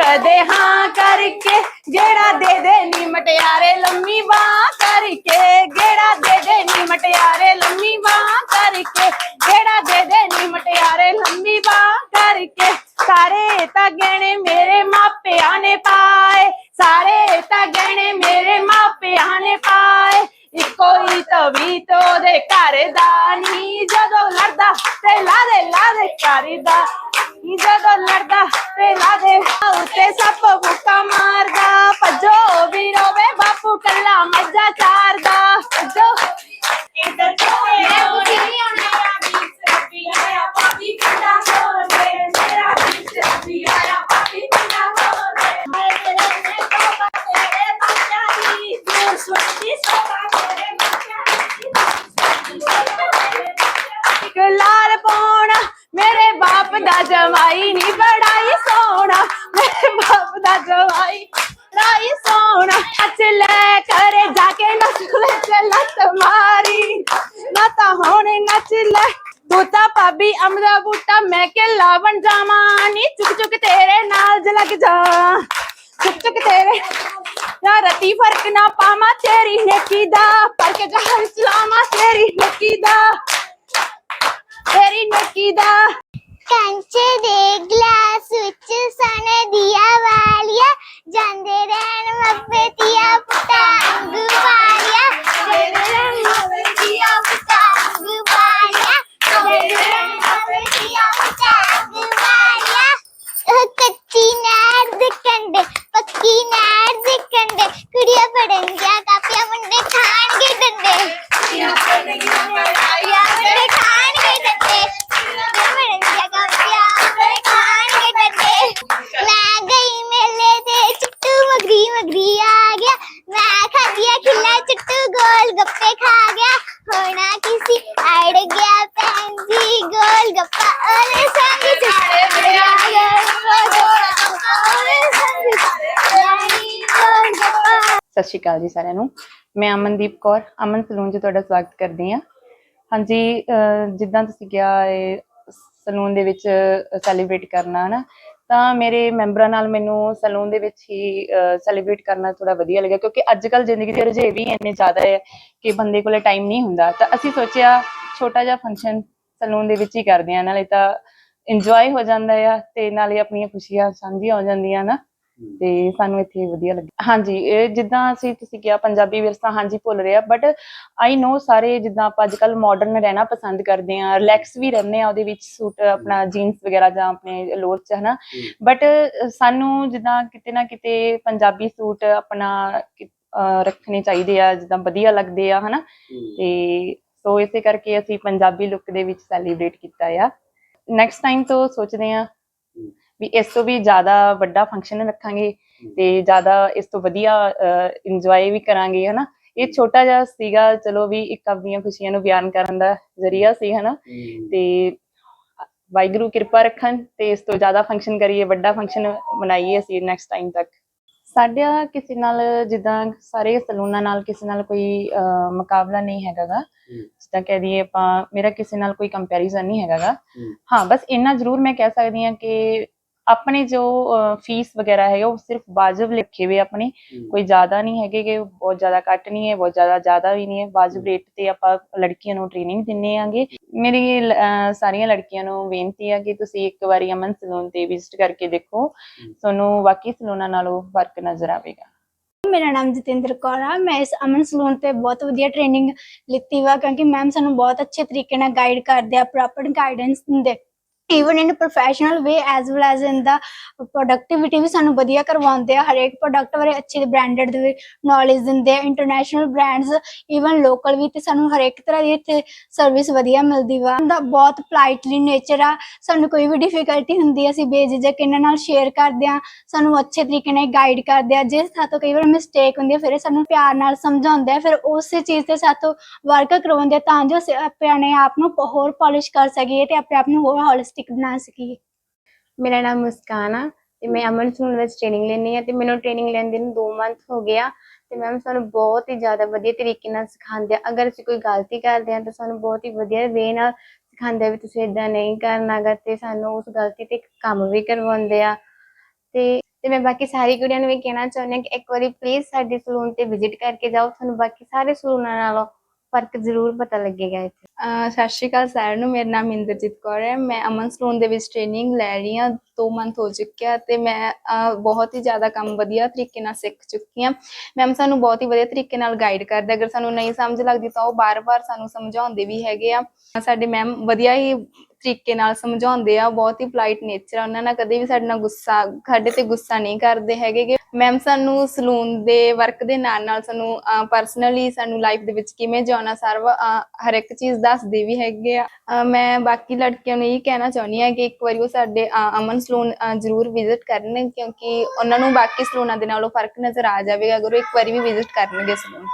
ਕਦੇ ਹਾਂ ਕਰਕੇ ਗੇੜਾ ਦੇ ਦੇ ਨੀ ਮਟਿਆਰੇ, ਲੰਮੀ ਬਾਹ ਕਰਕੇ। ਗੇੜਾ ਦੇ ਦੇ ਨੀ ਮਟਿਆਰੇ, ਲੰਮੀ ਬਾਹ ਕਰਕੇ। ਗੇੜਾ ਦੇ ਦੇ ਨੀ ਮਟਿਆਰੇ, ਲੰਮੀ ਬਾਹ ਕਰਕੇ। ਸਾਰੇ ਤਾਂ ਗਹਿਣੇ ਮੇਰੇ ਮਾਪਿਆਂ ਨੇ ਪਾਏ। ਸਾਰੇ ਤਾਂ ਗਹਿਣੇ ਮੇਰੇ ਮਾਪਿਆਂ ਨੇ ਪਾਏ। ਇੱਕੋ ਹੀ ਤਵੀ ਤੋਂ ਦੇ ਘਰ ਦਾ ਨੀ। ਜਦੋਂ ਲੜਦਾ ਤੇ ਲਾ ਦੇ ਲਾ ਦੇ ਘਰ ਦਾ ਨੀ ਜਦੋਂ ਲੜਦਾ ਤੇ ਲਾ ਦੇ ਉੱਤੇ ਸੱਪ ਬੁੱਕਾ ਮਾਰਦਾ ਭੱਜੋ ਵੀ ਰੋਵੇ ਬਾਪੂ ਕੱਲਾ ਮੱਝਾ ਚਾਰਦਾ ਭੱਜੋ ਇੱਧਰ ਚੋਏ ਹੋਣੇ ਮੇਰਾ ਵੀ ਸਰਬੀ ਆਇਆ ਪਾਪੀ ਪਿੰਡਾ ਹੋਵੇ ਮੇਰਾ ਵੀ ਸਰਬੀ ਆਇਆ ਪਾਪੀ ਪਿੰਡਾ ਹੋਵੇ ਮੈਂ ਤੇਰੇ ਨੇ ਕੋਪਾ ਤੇਰੇ ਬੱਚਾ ਦੀ ਦੂਰ ਸੁਣਦੀ ਸੋਪਾ ਤੇਰੇ ਇੱਕ ਲਾਲ ਪੌਣਾ ਮੇਰੇ ਬਾਪ ਦਾ ਜਵਾਈ ਨਹੀਂ ਬੜਾਈ ਸੋਹਣਾ। ਮੇਰੇ ਬਾਪ ਦਾ ਜਵਾਈ ਰਾਈ ਸੋਹਣਾ। ਅੱਛ ਲੈ ਕਰੇ ਜਾ ਕੇ ਨੱਚ ਲੈ ਲੱਤ ਮਾਰੀ। ਨਾ ਤਾਂ ਹੋਣੇ ਨੱਚ ਲੈ। ਤੂੰ ਤਾਂ ਅਮਰਾ ਬੂਟਾ, ਮੈਂ ਕਿ ਲਾਵਣ ਜਾਵਾਂ। ਨੀ ਚੁੱਕ ਚੁੱਕ ਤੇਰੇ ਨਾਲ ਜਲਕ ਜਾ। ਚੁੱਕ ਚੁੱਕ ਤੇਰੇ ਨਾ ਰਤੀ ਫ਼ਰਕ ਨਾ ਪਾਵਾਂ, ਤੇਰੀ ਨੇਕੀ ਦਾ ਪਰ ਜਹਰ ਚਲਾਵਾਂ, ਤੇਰੀ ਨੇਕੀ ਦਾ, ਤੇਰੀ ਨੇਕੀ ਦਾ ਕੰਚੇ ਦੇ ਗਲਾਸ ਵਿੱਚ ਸਨ ਦਿਆ ਵਾਲੀਆ, ਜਾਂਦੇ ਰਹਿਣ ਮੱਪੇ ਤੀਆ ਪਤੰਗ ਵਾਲੀਆ, ਜਾਂਦੇ ਰਹਿਣ ਮੱਪੇ ਤੀਆ ਪਤੰਗ ਵਾਲੀਆ, ਜਾਂਦੇ ਰਹਿਣ ਮੱਪੇ ਤੀਆ ਪਤੰਗ ਵਾਲੀਆ। ਉਹ ਕੱਚੀ ਨਹਿਰ ਦੇ ਕੰਢੇ ਪੱਕੀ ਨਹਿਰ ਦੇ ਕੰਢੇ ਕੁੜੀਆਂ ਪੜਨ ਜਾ ਅੜ ਗਿਆ ਭੈਣ ਜੀ ਗੋਲ ਗੱਪਾ ਸੰਗ ਸਤਿ ਸ਼੍ਰੀ ਅਕਾਲ ਜੀ ਸਾਰਿਆਂ ਨੂੰ ਮੈਂ ਅਮਨਦੀਪ ਕੌਰ ਅਮਨ ਸਲੂਨ 'ਚ ਤੁਹਾਡਾ ਸਵਾਗਤ ਕਰਦੀ ਹਾਂ ਹਾਂਜੀ ਅਹ ਜਿੱਦਾਂ ਤੁਸੀਂ ਕਿਹਾ ਇਹ ਸਲੂਨ ਦੇ ਵਿੱਚ ਸੈਲੀਬ੍ਰੇਟ ਕਰਨਾ ਨਾ ਤਾਂ ਮੇਰੇ ਮੈਂਬਰਾਂ ਨਾਲ ਮੈਨੂੰ ਸੈਲੂਨ ਦੇ ਵਿੱਚ ਹੀ ਸੈਲੀਬ੍ਰੇਟ ਕਰਨਾ ਥੋੜਾ ਵਧੀਆ ਲੱਗਿਆ, ਕਿਉਂਕਿ ਅੱਜ ਕੱਲ ਜ਼ਿੰਦਗੀ ਦੇ ਰੁਝੇ ਵੀ ਇੰਨੇ ਜ਼ਿਆਦਾ ਹੈ ਕਿ ਬੰਦੇ ਕੋਲੇ ਟਾਈਮ ਨਹੀਂ ਹੁੰਦਾ। ਤਾਂ ਅਸੀਂ ਸੋਚਿਆ ਛੋਟਾ ਜਿਹਾ ਫੰਕਸ਼ਨ ਸੈਲੂਨ ਦੇ ਵਿੱਚ ਹੀ ਕਰਦੇ ਹਾਂ, ਨਾਲੇ ਤਾਂ ਇੰਜੋਏ ਹੋ ਜਾਂਦਾ ਆ ਤੇ ਨਾਲੇ ਆਪਣੀਆਂ ਖੁਸ਼ੀਆਂ ਸਾਂਝੀਆਂ ਹੋ ਜਾਂਦੀਆਂ ਨਾ। ਤੇ ਸਾਨੂੰ ਇੱਥੇ ਵਧੀਆ ਲੱਗਿਆ ਹਾਂਜੀ ਇਹ ਜਿੱਦਾਂ ਅਸੀਂ ਤੁਸੀਂ ਕਿਹਾ ਪੰਜਾਬੀ ਵਿਰਸਾ ਹਾਂਜੀ ਭੁੱਲ ਰਿਹਾ ਬਟ ਆਈ ਨੋ ਸਾਰੇ ਜਿੱਦਾਂ ਆਪਾਂ ਅੱਜ ਕੱਲ ਮਾਡਰਨ ਰਹਿਣਾ ਪਸੰਦ ਕਰਦੇ ਆ ਰਿਲੈਕਸ ਵੀ ਰਹਿੰਦੇ ਆ ਉਹਦੇ ਵਿੱਚ ਸੂਟ ਆਪਣਾ ਜੀਨਸ ਵਗੈਰਾ ਜਾਂ ਆਪਣੇ ਲੋਅਰ ਚ ਹਨਾ? ਬਟ ਸਾਨੂੰ ਜਿੱਦਾਂ ਕਿਤੇ ਨਾ ਕਿਤੇ ਪੰਜਾਬੀ ਸੂਟ ਆਪਣਾ ਰੱਖਣੇ ਚਾਹੀਦੇ ਆ ਜਿੱਦਾਂ ਵਧੀਆ ਲੱਗਦੇ ਆ ਹਨਾ? ਤੇ ਸੋ ਇਸੇ ਕਰਕੇ ਅਸੀਂ ਪੰਜਾਬੀ ਲੁੱਕ ਦੇ ਵਿੱਚ ਸੈਲੀਬ੍ਰੇਟ ਕੀਤਾ ਆ। ਨੈਕਸਟ ਟਾਈਮ ਤੋਂ ਸੋਚਦੇ ਆ ਵੀ ਇਸ ਤੋਂ ਵੀ ਜ਼ਿਆਦਾ ਵੱਡਾ ਫੰਕਸ਼ਨ ਰੱਖਾਂਗੇ ਤੇ ਜ਼ਿਆਦਾ ਇਸ ਤੋਂ ਵਧੀਆ ਇੰਜੋਏ ਵੀ ਕਰਾਂਗੇ ਹਨਾ? ਇਹ ਛੋਟਾ ਜਿਹਾ ਸੀਗਾ ਚਲੋ ਵੀ ਇੱਕ ਆਪਣੀਆਂ ਖੁਸ਼ੀਆਂ ਨੂੰ ਬਿਆਨ ਕਰਨ ਦਾ ਜ਼ਰੀਆ ਸੀ ਹਨਾ? ਤੇ ਵਾਹਿਗੁਰੂ ਕਿਰਪਾ ਰੱਖਣ ਤੇ ਇਸ ਤੋਂ ਜ਼ਿਆਦਾ ਫੰਕਸ਼ਨ ਕਰੀਏ ਵੱਡਾ ਫੰਕਸ਼ਨ ਮਨਾਈਏ ਅਸੀਂ ਨੈਕਸਟ ਟਾਈਮ ਤੱਕ। ਸਾਡਾ ਕਿਸੇ ਨਾਲ ਜਿੱਦਾਂ ਸਾਰੇ ਸਲੂਨਾਂ ਨਾਲ ਕਿਸੇ ਨਾਲ ਕੋਈ ਮੁਕਾਬਲਾ ਨਹੀਂ ਹੈਗਾਗਾ। ਜਿੱਦਾਂ ਕਹਿ ਦਈਏ ਆਪਾਂ ਮੇਰਾ ਕਿਸੇ ਨਾਲ ਕੋਈ ਕੰਪੈਰੀਜ਼ਨ ਨਹੀਂ ਹੈਗਾਗਾ। ਹਾਂ ਬਸ ਇੰਨਾ ਜ਼ਰੂਰ ਮੈਂ ਕਹਿ ਸਕਦੀ ਹਾਂ ਕਿ ਆਪਣੇ ਜੋ ਫੀਸ ਵਗੈਰਾ ਹੈ ਉਹ ਸਿਰਫ ਵਾਜਬ ਲਿਖੇ ਹੋਏ ਆਪਣੇ। ਕੋਈ ਜ਼ਿਆਦਾ ਨਹੀਂ ਹੈਗੇ ਕਿ ਬਹੁਤ ਜ਼ਿਆਦਾ ਘੱਟ ਨਹੀਂ ਹੈ ਬਹੁਤ ਜ਼ਿਆਦਾ ਜ਼ਿਆਦਾ ਵੀ ਨਹੀਂ ਹੈ। ਵਾਜਬ ਰੇਟ ਤੇ ਆਪਾਂ ਲੜਕੀਆਂ ਨੂੰ ਟ੍ਰੇਨਿੰਗ ਦਿੰਨੇ ਆਂਗੇ। ਮੇਰੀ ਸਾਰੀਆਂ ਲੜਕੀਆਂ ਨੂੰ ਬੇਨਤੀ ਆ ਕਿ ਤੁਸੀਂ ਇੱਕ ਵਾਰੀ ਅਮਨ ਸਲੂਨ ਤੇ ਵਿਜ਼ਿਟ ਕਰਕੇ ਦੇਖੋ। ਤੁਹਾਨੂੰ ਬਾਕੀ ਸਲੂਨਾਂ ਨਾਲੋਂ ਫ਼ਰਕ ਨਜ਼ਰ ਆਵੇਗਾ। ਮੇਰਾ ਨਾਮ ਜਤਿੰਦਰ ਕੌਰ ਆ। ਮੈਂ ਇਸ ਅਮਨ ਸਲੂਨ ਤੇ ਬਹੁਤ ਵਧੀਆ ਟ੍ਰੇਨਿੰਗ ਲਿੱਤੀ ਵਾ ਕਿਉਂਕਿ ਮੈਮ ਸਾਨੂੰ ਬਹੁਤ ਅੱਛੇ ਤਰੀਕੇ ਨਾਲ ਗਾਈਡ ਕਰਦੇ ਆ ਪ੍ਰੋਪਰ ਗਾਈਡੈਂਸ ਦਿੰਦੇ। Even in professional way as well as in the productivity ਵੀ ਸਾਨੂੰ ਵਧੀਆ ਕਰਵਾਉਂਦੇ ਆ, ਹਰੇਕ ਪ੍ਰੋਡਕਟ ਬਾਰੇ ਅੱਛੇ ਬ੍ਰਾਂਡਡ ਦੇ ਨੌਲੇਜ ਦਿੰਦੇ ਆ ਇੰਟਰਨੈਸ਼ਨਲ ਬ੍ਰਾਂਡਸ ਇਵਨ ਲੋਕਲ ਵੀ ਤੇ ਸਾਨੂੰ ਹਰੇਕ ਤਰ੍ਹਾਂ ਦੀ ਇੱਥੇ ਸਰਵਿਸ ਵਧੀਆ ਮਿਲਦੀ ਵਾ। ਦਾ ਬਹੁਤ ਪੋਲਾਈਟਲੀ ਨੇਚਰ ਆ, ਸਾਨੂੰ ਕੋਈ ਵੀ ਡਿਫਿਕਲਟੀ ਹੁੰਦੀ ਆ, ਅਸੀਂ ਬੇਝਿਜਕ ਇਹਨਾਂ ਨਾਲ ਸ਼ੇਅਰ ਕਰਦੇ ਆ, ਸਾਨੂੰ ਅੱਛੇ ਤਰੀਕੇ ਨਾਲ ਗਾਈਡ ਕਰਦੇ ਆ। ਜੇ ਸਾਤੋਂ ਕਈ ਵਾਰ ਮਿਸਟੇਕ ਹੁੰਦੀ ਆ, ਫਿਰ ਸਾਨੂੰ ਪਿਆਰ ਨਾਲ ਸਮਝਾਉਂਦੇ ਆ, ਫਿਰ ਉਸੇ ਚੀਜ਼ ਤੇ ਸਾਥੋਂ ਵਰਕ ਕਰਵਾਉਂਦੇ ਆ, ਤਾਂ ਜੋ ਅਸੀਂ ਆਪਣੇ ਆਪ ਨੂੰ ਹੋਰ ਪਾਲਿਸ਼ ਕਰ ਸਕੀਏ ਤੇ ਆਪਣੇ ਆਪ ਨੂੰ ਹੋਰ ਹੋਲਿਸਟਿਕ ਬਣਾ ਸਕੀਏ। ਮੇਰਾ ਨਾਮ ਮੁਸਕਾਨ ਆ ਤੇ ਮੈਂ ਅਮਨ ਸਲੂਨ ਵਿੱਚ ਟ੍ਰੇਨਿੰਗ ਲੈਣੀ ਆ ਤੇ ਮੈਨੂੰ ਟ੍ਰੇਨਿੰਗ ਲੈਂਦੇ ਨੂੰ 2 ਮੰਥ ਹੋ ਗਿਆ ਤੇ ਮੈਮ ਸਾਨੂੰ ਬਹੁਤ ਹੀ ਜ਼ਿਆਦਾ ਵਧੀਆ ਤਰੀਕੇ ਨਾਲ ਸਿਖਾਉਂਦੇ ਆ। ਅਗਰ ਅਸੀਂ ਕੋਈ ਗਲਤੀ ਕਰਦੇ ਆ ਤਾਂ ਸਾਨੂੰ ਬਹੁਤ ਹੀ ਵਧੀਆ ਵੇ ਨਾਲ ਸਿਖਾਉਂਦੇ ਵੀ ਤੁਸੀਂ ਇਦਾਂ ਨਹੀਂ ਕਰਨਾਗਾ ਤੇ ਸਾਨੂੰ ਉਸ ਗਲਤੀ ਤੇ ਕੰਮ ਵੀ ਕਰਵਾਉਂਦੇ ਆ। ਤੇ ਤੇ ਮੈਂ ਬਾਕੀ ਸਾਰੀ ਕੁੜੀਆਂ ਨੂੰ ਵੀ ਕਹਿਣਾ ਚਾਹੁੰਦੀ ਹਾਂ ਕਿ ਇੱਕ ਵਾਰੀ ਪਲੀਜ਼ ਸਾਡੇ ਸਲੂਨ ਤੇ ਵਿਜ਼ਿਟ ਕਰਕੇ ਜਾਓ। ਤੁਹਾਨੂੰ ਬਾਕੀ ਸਾਰੇ ਸਲੂਨਾਂ ਨਾਲੋਂ ਫ਼ਰਕ ਜ਼ਰੂਰ ਪਤਾ ਲੱਗੇਗਾ ਇੱਥੇ। ਅਹ ਸਤਿ ਸ਼੍ਰੀ ਅਕਾਲ ਸਾਰਿਆਂ ਨੂੰ ਮੇਰਾ ਨਾਮ ਇੰਦਰਜੀਤ ਕੌਰ ਹੈ। ਮੈਂ ਅਮਨ ਸਲੂਨ ਦੇ ਵਿੱਚ ਟ੍ਰੇਨਿੰਗ ਲੈ ਰਹੀ ਹਾਂ। 2 ਮੰਥ ਹੋ ਚੁੱਕਿਆ ਤੇ ਮੈਂ ਬਹੁਤ ਹੀ ਜ਼ਿਆਦਾ ਕੰਮ ਵਧੀਆ ਤਰੀਕੇ ਨਾਲ ਸਿੱਖ ਚੁੱਕੀ ਹਾਂ। ਮੈਮ ਸਾਨੂੰ ਬਹੁਤ ਹੀ ਵਧੀਆ ਤਰੀਕੇ ਨਾਲ ਗਾਈਡ ਕਰਦੇ ਅਗਰ ਸਾਨੂੰ ਨਹੀਂ ਸਮਝ ਲੱਗਦੀ ਤਾਂ ਉਹ ਬਾਰ-ਬਾਰ ਸਾਨੂੰ ਸਮਝਾਉਂਦੇ ਵੀ ਹੈਗੇ ਆ। ਸਾਡੇ ਮੈਮ ਵਧੀਆ ਹੀ ਤਰੀਕੇ ਨਾਲ ਸਮਝਾਉਂਦੇ ਆ। ਬਹੁਤ ਹੀ ਪੋਲਾਈਟ ਨੇਚਰ ਆ। ਉਹਨਾਂ ਨਾਲ ਕਦੇ ਵੀ ਸਾਡੇ ਨਾਲ ਗੁੱਸਾ, ਸਾਡੇ ਤੇ ਗੁੱਸਾ ਨਹੀਂ ਕਰਦੇ ਹੈਗੇ ਮੈਮ ਸਾਨੂੰ ਸਲੂਨ ਦੇ ਵਰਕ ਦੇ ਨਾਲ ਨਾਲ ਸਾਨੂੰ ਪਰਸਨਲੀ ਸਾਨੂੰ ਲਾਈਫ ਦੇ ਵਿੱਚ ਕਿਵੇਂ ਜਿਉਣਾ ਸਰਵ ਹਰ ਇੱਕ ਚੀਜ਼ ਦੱਸਦੇ ਵੀ ਹੈਗੇ ਆ। ਮੈਂ ਬਾਕੀ ਲੜਕੀਆਂ ਨੂੰ ਇਹ ਕਹਿਣਾ ਚਾਹੁੰਦੀ ਹਾਂ ਕਿ ਇੱਕ ਵਾਰੀ ਉਹ ਸਾਡੇ ਅਮਨ ਸਲੂਨ ਜ਼ਰੂਰ ਵਿਜ਼ਿਟ ਕਰਨ, ਕਿਉਂਕਿ ਉਹਨਾਂ ਨੂੰ ਬਾਕੀ ਸਲੂਨਾਂ ਦੇ ਨਾਲੋਂ ਫ਼ਰਕ ਨਜ਼ਰ ਆ ਜਾਵੇਗਾ, ਅਗਰ ਉਹ ਇੱਕ ਵਾਰੀ ਵੀ ਵਿਜ਼ਿਟ ਕਰਨਗੇ ਸਲੂਨ।